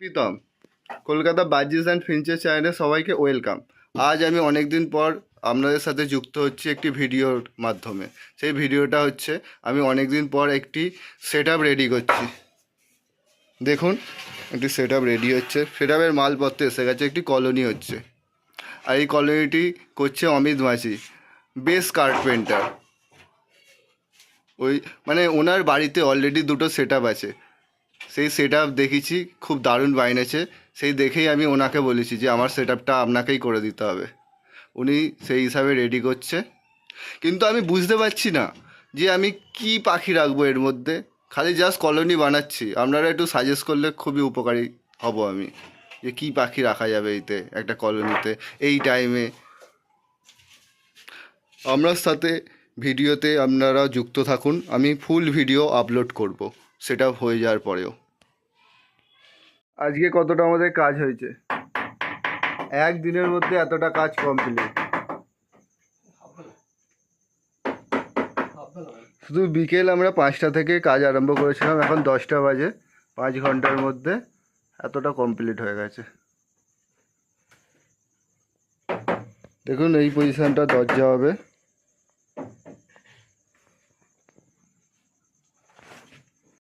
প্রীতম, কলকাতা বাজিস অ্যান্ড ফিঞ্চের চ্যানেলে সবাইকে ওয়েলকাম আজ আমি অনেক দিন পর আপনাদের সাথে যুক্ত হচ্ছি একটি ভিডিওর মাধ্যমে। সেই ভিডিওটা হচ্ছে, আমি অনেক দিন পর একটি সেট রেডি করছি। দেখুন, একটি সেট রেডি হচ্ছে। সেট আপের মালপত্র এসে গেছে, একটি কলোনি হচ্ছে। আর এই কলোনিটি করছে অমিত মাঝি বেস কার্পেন্টার ওই মানে ওনার বাড়িতে অলরেডি দুটো সেট আছে। সেই সেট আপ দেখেছি, খুব দারুণ বানিয়েছে সেই দেখেই আমি ওনাকে বলেছি যে, আমার সেট আপটা আপনাকেই করে দিতে হবে। উনি সেই হিসাবে রেডি করছে। কিন্তু আমি বুঝতে পারছি না যে, আমি কি পাখি রাখব এর মধ্যে। খালি জাস্ট কলোনি বানাচ্ছি। আপনারা একটু সাজেস্ট করলে খুবই উপকারী হব আমি। যে, কি পাখি রাখা যাবে এতে, একটা কলোনিতে এই টাইমে আপনার সাথে ভিডিওতে আপনারা যুক্ত থাকুন। আমি ফুল ভিডিও আপলোড করব। সেটা হয়ে যাওয়ার পরেও। আজকে কতটা আমাদের কাজ হয়েছে? এক দিনের মধ্যে এতটা কাজ কমপ্লিট শুধু বিকেল আমরা পাঁচটা থেকে কাজ আরম্ভ করেছিলাম, এখন দশটা বাজে। পাঁচ ঘণ্টার মধ্যে এতটা কমপ্লিট হয়ে গেছে। দেখুন, এই পজিশানটা দরজা হবে।